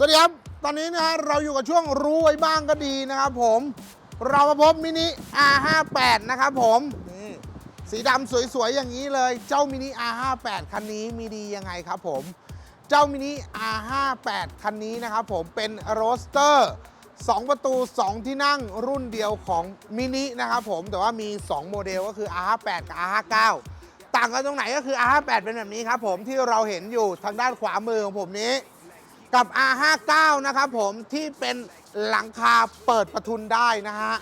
สวัสดีครับ ตอนนี้นะฮะเราอยู่กับช่วงรู้ไว้บ้างก็ดีนะครับผม เรามาพบมินิ R58 นะครับผมนี่สีดำสวยๆ อย่างนี้เลย เจ้ามินิ R58 คันนี้มีดียังไงครับผม เจ้ามินิ R58 คันนี้นะครับผมเป็นโรสเตอร์2 ประตู 2 ที่นั่งรุ่นเดียวของมินินะครับผม แต่ว่ามี 2 โมเดลก็คือ R58 กับ R59 ต่างกันตรงไหนก็คือ R58 เป็นแบบนี้ครับผมที่เราเห็นอยู่ทางด้านขวามือของผมนี้ กับ R59 นะครับผมที่เป็นหลังคาเปิดประทุนได้นะฮะ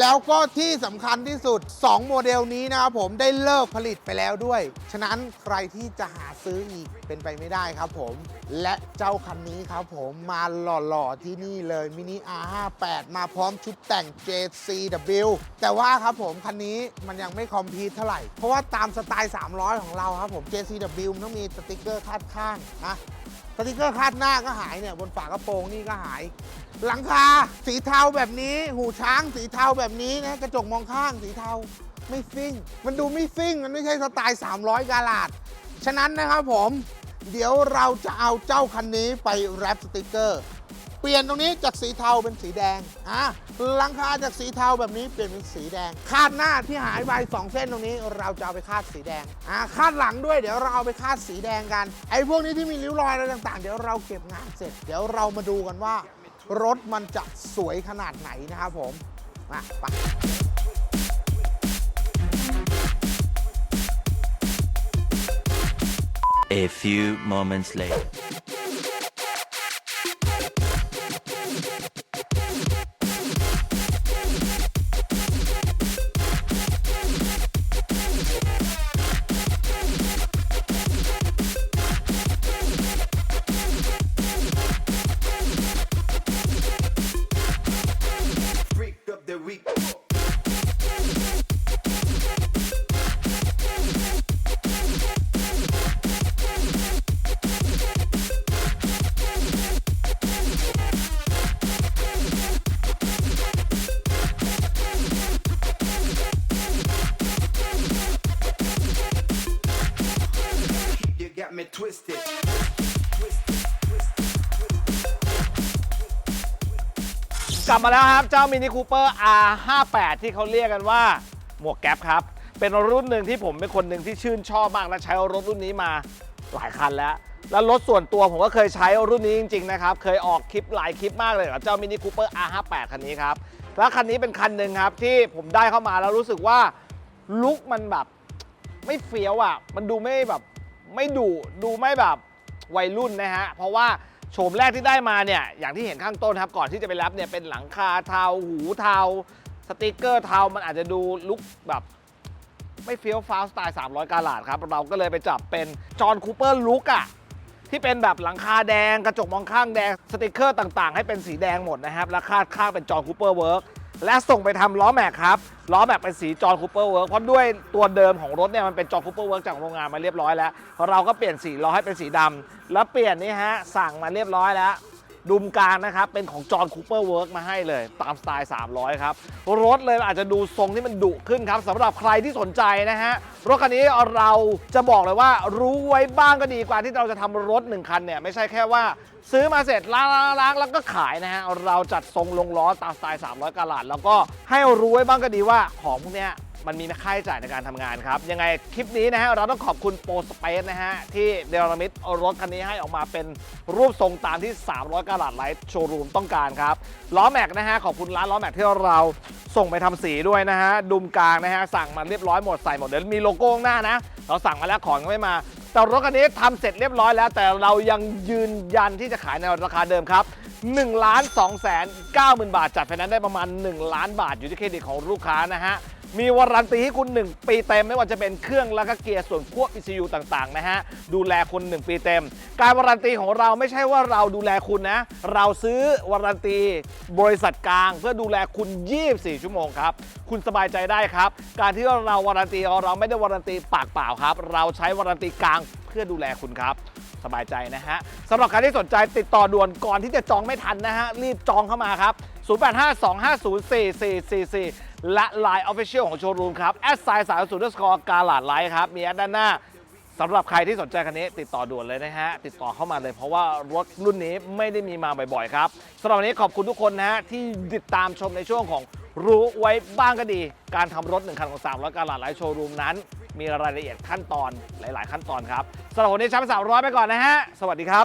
แล้วก็ที่สำคัญที่สุด 2 โมเดลนี้นะครับผมได้เลิกผลิตไปแล้วด้วย ฉะนั้นใครที่จะหาซื้ออีกเป็นไปไม่ได้ครับผม และเจ้าคันนี้ครับผมมาหล่อๆที่นี่เลยมินิ R58 มาพร้อมชุดแต่ง JCW แต่ว่าครับผมคันนี้มันยังไม่คอมพีทเท่าไหร่ เพราะว่าตามสไตล์ 300 ของเราครับผม JCW มันต้องมีสติกเกอร์คาดข้างนะ สติกเกอร์คาดหน้าก็หายเนี่ยบนฝากระโปรงนี่ก็หาย หลังคาสีเทาแบบนี้ หูช้างสีเทาแบบนี้นะกระจกมองข้างสีเทาไม่ซิ่ง มันดูไม่ซิ่ง มันไม่ใช่สไตล์ 300 กาลาด ฉะนั้นนะครับผม เดี๋ยวเราจะเอาเจ้าคันนี้ไปแรปสติกเกอร์ ปลี่ยนตรงนี้จากสีเทาเป็นสีแดง อะหลังคาจากสีเทาแบบนี้เปลี่ยนเป็นสีแดง คาดหน้าที่หายไปสองเส้นตรงนี้เราจะเอาไปคาดสีแดง อะคาดหลังด้วยเดี๋ยวเราเอาไปคาดสีแดงกัน ไอ้พวกนี้ที่มีริ้วรอยอะไรต่าง ๆ เดี๋ยวเราเก็บงานเสร็จ เดี๋ยวเรามาดูกันว่า รถมันจะสวยขนาดไหนนะครับผม มาไป A few moments later. กลับมาแล้วครับ เจ้ามินิคูเปอร์ R58 ที่เขาเรียกกันว่า หมวกแก๊ปครับ เป็นรุ่นหนึ่งที่ผมเป็นคนหนึ่งที่ชื่นชอบมากและใช้รถรุ่นนี้มาหลายคันแล้ว แล้วรถส่วนตัวผมก็เคยใช้รุ่นนี้จริง ๆ นะครับ เคยออกคลิปหลายคลิปมากเลยกับเจ้ามินิคูเปอร์ R58 คันนี้ครับ แล้วคันนี้เป็นคันหนึ่งครับที่ผมได้เข้ามาแล้วรู้สึกว่าลุคมันแบบไม่เฟี้ยวอะ มันดูไม่แบบ ไม่ดุดูไม่แบบวัยรุ่นนะฮะ เพราะว่าโฉมแรกที่ได้มาเนี่ย อย่างที่เห็นข้างต้นครับ ก่อนที่จะไปรับเนี่ย เป็นหลังคาเทา หูเทา สติกเกอร์เทา มันอาจจะดูลุคแบบไม่เฟี้ยวฟ้าวสไตล์ 300 กาลาดครับ เราก็เลยไปจับเป็นจอห์นคูเปอร์ลุคอะที่เป็นแบบหลังคาแดง กระจกมองข้างแดง สติกเกอร์ต่างๆ ให้เป็นสีแดงหมดนะครับ และคาดข้างเป็นจอห์นคูเปอร์เวิร์ก และส่งไปทำล้อแม็กครับ ล้อแม็กเป็นสีจอห์นคูเปอร์เวิร์กเพราะด้วยตัวเดิมของรถเนี่ยมันเป็นจอห์นคูเปอร์เวิร์กจากโรงงานมาเรียบร้อยแล้ว เราก็เปลี่ยนสีล้อให้เป็นสีดำแล้วเปลี่ยนนี่ฮะสั่งมาเรียบร้อยแล้ว ดุมกลางนะครับ เป็นของจอห์นคูเปอร์เวิร์กมาให้เลย ตามสไตล์ 300 ครับ รถเลยอาจจะดูทรงที่มันดุขึ้นครับสำหรับใครที่สนใจนะฮะ รถคันนี้เราจะบอกเลยว่ารู้ไว้บ้างก็ดีกว่าที่เราจะทำรถ 1 คันเนี่ย ไม่ใช่แค่ว่าซื้อมาเสร็จล้างๆล้างแล้วก็ขายนะฮะ เราจัดทรงลงล้อตามสไตล์ 300กาลัดแล้วก็ให้รู้ไว้บ้างก็ดีว่าของพวกเนี้ย มันมีค่าใช้จ่ายในการทำงานครับ ยังไงคลิปนี้นะฮะเราต้องขอบคุณโปรสเปซนะฮะ ที่เดลมิดรถคันนี้ให้ออกมาเป็นรูปทรงตามที่ 300กาลัดไลท์โชว์รูมต้องการครับล้อแม็กนะฮะขอบคุณร้านล้อแม็กที่เราส่งไปทำสีด้วยนะฮะดุมกลางนะฮะสั่งมาเรียบร้อยหมดใส่หมดเดี๋ยวมีโลโก้หน้านะ เราสั่งมาแล้วของยังไม่มา แต่รถคันนี้ทำเสร็จเรียบร้อยแล้ว แต่เรายังยืนยันที่จะขายในราคาเดิมครับ1ล้าน2แสน9หมื่นบาทจัดไฟแนนซ์ได้ประมาณ 1 ล้านบาทอยู่ที่เครดิตของลูกค้านะฮะ มีวารันตีให้คุณ 1 ปีเต็มไม่ว่าจะเป็นเครื่องแล้วก็เกียร์ส่วนควบ ECU ต่างๆนะฮะ ดูแลคุณ 1 ปีเต็ม การวารันตีของเราไม่ใช่ว่าเราดูแลคุณนะ เราซื้อวารันตีบริษัทกลาง เพื่อดูแลคุณ 24 ชั่วโมงครับ คุณสบายใจได้ครับ การที่เราวารันตีเราไม่ได้วารันตีปากเปล่าครับ เราใช้วารันตีกลางเพื่อดูแลคุณครับสบายใจนะฮะสำหรับใครที่สนใจติดต่อด่วนก่อนที่จะจองไม่ทันนะฮะ รีบจองเข้ามาครับ 0852504444 และ Line Official ของโชว์รูมครับแอดไซน์สายศูนย์สกอร์กาลาดไลท์ครับ มีแอดด้านหน้าสำหรับใครที่สนใจคันนี้ติดต่อด่วนเลยนะฮะ ติดต่อเข้ามาเลยเพราะว่ารถรุ่นนี้ไม่ได้มีมาบ่อยๆครับสำหรับวันนี้ขอบคุณทุกคนนะฮะ ที่ติดตามชมในช่วงของรู้ไว้บ้างก็ดี การทำรถหนึ่งคันของ300การหลาดไลท์โชว์รูมนั้น มีรายละเอียดขั้นตอนหลาย ๆ ขั้นตอนครับสำหรับวันนี้ชั้นสามร้อยไปก่อนนะฮะ สวัสดีครับ